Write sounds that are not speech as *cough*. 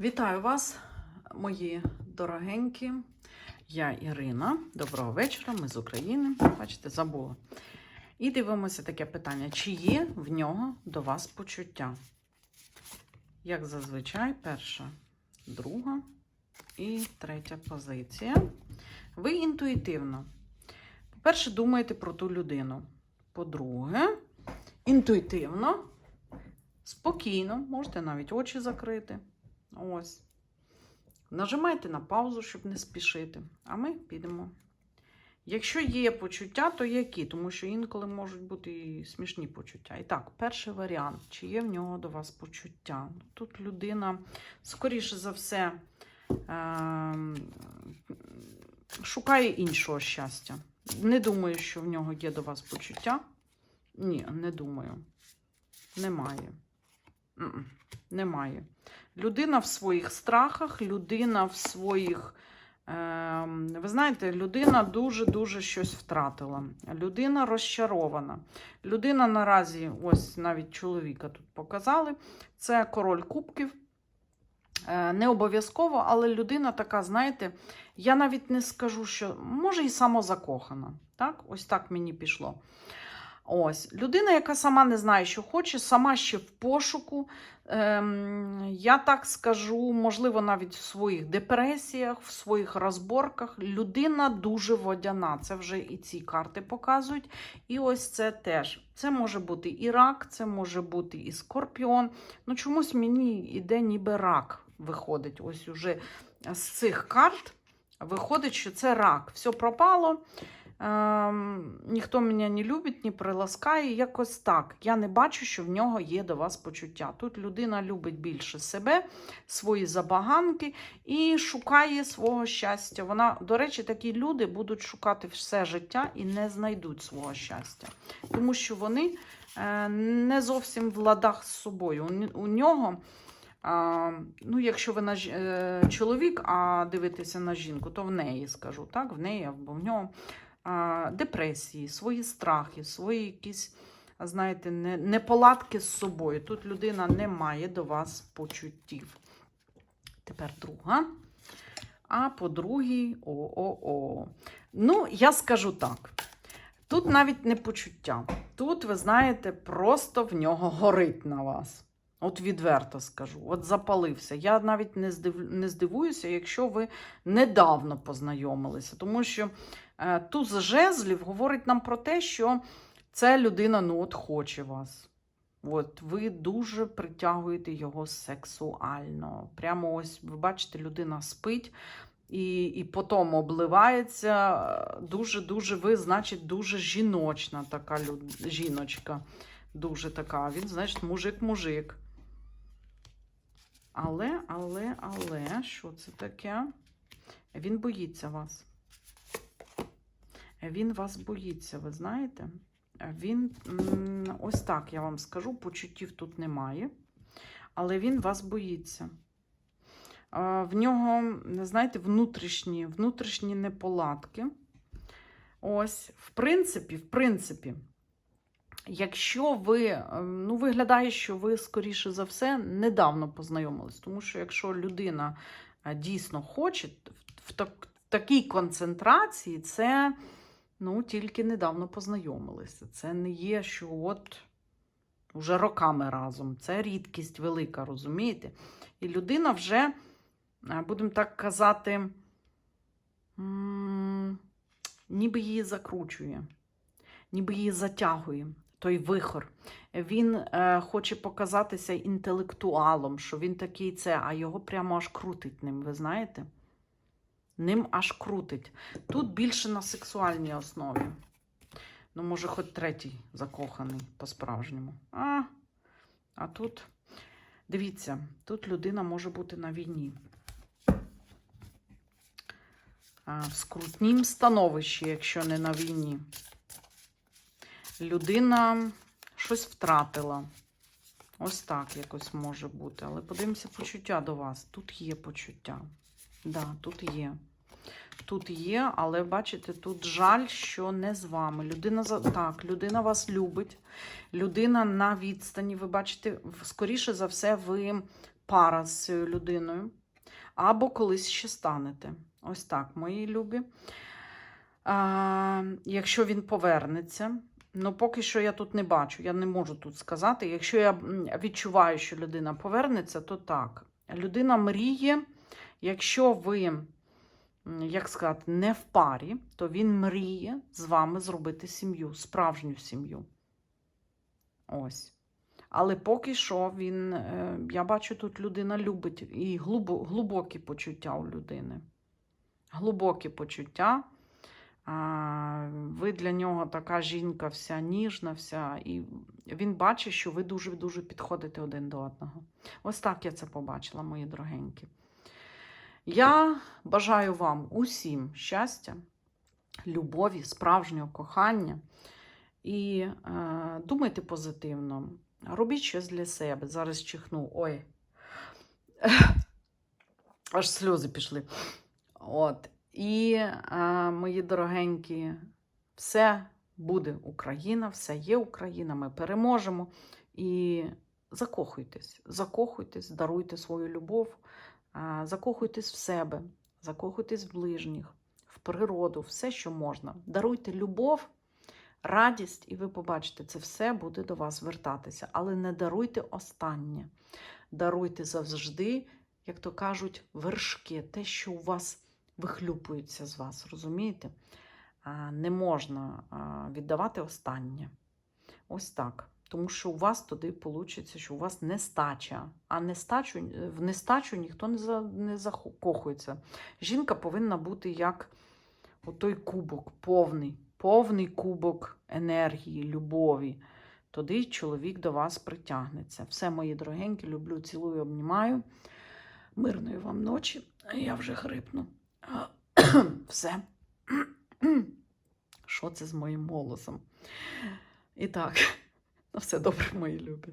Вітаю вас, мої дорогенькі. Я Ірина. Доброго вечора. Ми з України. Бачите, забула. І дивимося таке питання: чи є в нього до вас почуття? Як зазвичай, перша, друга і третя позиція. Ви інтуїтивно. По-перше, думаєте про ту людину. По-друге, інтуїтивно, спокійно, можете навіть очі закрити. Ось. Нажимайте на паузу, щоб не спішити. А ми підемо. Якщо є почуття, то які? Тому що інколи можуть бути і смішні почуття. І так, перший варіант: чи є в нього до вас почуття? Тут людина, скоріше за все, ем, шукає іншого щастя. Не думаю, що в нього є до вас почуття. Ні, не думаю. Немає. Немає. Людина в своїх страхах, людина в своїх. Е, ви знаєте, людина дуже-дуже щось втратила. Людина розчарована. Людина наразі, ось навіть чоловіка тут показали, це король кубків. Е, не обов'язково, але людина така, знаєте, я навіть не скажу, що може і самозакохана. Так? Ось так мені пішло. Ось людина, яка сама не знає, що хоче, сама ще в пошуку. Ем, я так скажу, можливо, навіть в своїх депресіях, в своїх розборках. Людина дуже водяна. Це вже і ці карти показують. І ось це теж. Це може бути і рак, це може бути і скорпіон. Ну, чомусь мені іде ніби рак виходить. Ось уже з цих карт виходить, що це рак. Все пропало. Ем, ніхто мене не любить, не приласкає. Якось так. Я не бачу, що в нього є до вас почуття. Тут людина любить більше себе, свої забаганки і шукає свого щастя. Вона, до речі, такі люди будуть шукати все життя і не знайдуть свого щастя, тому що вони е, не зовсім в ладах з собою. У, нього. А, ну, якщо ви на ж- е, чоловік, а дивитеся на жінку, то в неї скажу, так, в неї або в нього депресії, свої страхи, свої якісь, знаєте, неполадки з собою. Тут людина не має до вас почуттів. Тепер друга. А по другій о-о-о. Ну, я скажу так. Тут навіть не почуття. Тут, ви знаєте, просто в нього горить на вас. От відверто скажу, от запалився. Я навіть не, здивуюся, якщо ви недавно познайомилися, тому що туз жезлів говорить нам про те, що ця людина ну, от хоче вас. От, ви дуже притягуєте його сексуально. Прямо ось, ви бачите, людина спить і, і потім обливається. Дуже-дуже, ви, значить, дуже жіночна така люд... жіночка. Дуже така. Він, значить, мужик-мужик. Але, але, але, що це таке? Він боїться вас. Він вас боїться, ви знаєте? Він, ось так я вам скажу, почуттів тут немає, але він вас боїться. В нього, знаєте, внутрішні, внутрішні неполадки. Ось, в принципі, в принципі, Якщо ви, ем, ну, виглядає, що ви, скоріше за все, недавно познайомились, тому що якщо людина е, дійсно хоче, в так, такій концентрації це ну, тільки недавно познайомилися. Це не є, що от вже роками разом. Це рідкість велика, розумієте? І людина вже, е, будемо так казати, ніби її закручує, ніби її затягує той вихор. Він е, хоче показатися інтелектуалом, що він такий це, а його прямо аж крутить ним, ви знаєте? Ним аж крутить. Тут більше на сексуальній основі. Ну, може, хоч третій закоханий по-справжньому. А, а тут, дивіться, тут людина може бути на війні. А, в скрутнім становищі, якщо не на війні людина щось втратила. Ось так якось може бути. Але подивимося почуття до вас. Тут є почуття. Да, тут є. Тут є, але бачите, тут жаль, що не з вами. Людина так, людина вас любить, людина на відстані. Ви бачите, скоріше за все, ви пара з цією людиною, або колись ще станете. Ось так, мої любі. А, якщо він повернеться, ну поки що я тут не бачу, я не можу тут сказати. Якщо я відчуваю, що людина повернеться, то так. Людина мріє, якщо ви, як сказати, не в парі, то він мріє з вами зробити сім'ю, справжню сім'ю. Ось. Але поки що він, е, я бачу, тут людина любить і глибо- глибокі почуття у людини. Глибокі почуття. Ви для нього така жінка вся ніжна, вся, і він бачить, що ви дуже-дуже підходите один до одного. Ось так я це побачила, мої дорогенькі. Я бажаю вам усім щастя, любові, справжнього кохання. І е, думайте позитивно. Робіть щось для себе. Зараз чихну. Ой. *laughs* Аж сльози пішли. От. І, е, мої дорогенькі, все буде Україна, все є Україна, ми переможемо. І закохуйтесь, закохуйтесь, даруйте свою любов, закохуйтесь в себе, закохуйтесь в ближніх, в природу, все, що можна. Даруйте любов, радість, і ви побачите, це все буде до вас вертатися. Але не даруйте останнє. Даруйте завжди, як то кажуть, вершки, те, що у вас вихлюпується з вас, розумієте? Не можна віддавати останнє. Ось так. Тому що у вас туди вийде, що у вас нестача. А нестачу, в нестачу ніхто не, за, не закохується. Жінка повинна бути як той кубок, повний, повний кубок енергії, любові. Тоді чоловік до вас притягнеться. Все, мої дорогенькі, люблю, цілую, обнімаю. Мирної вам ночі. Я вже хрипну. *clears throat* Все. *clears throat* Що це з моїм голосом? І так, на все добре, мої любі.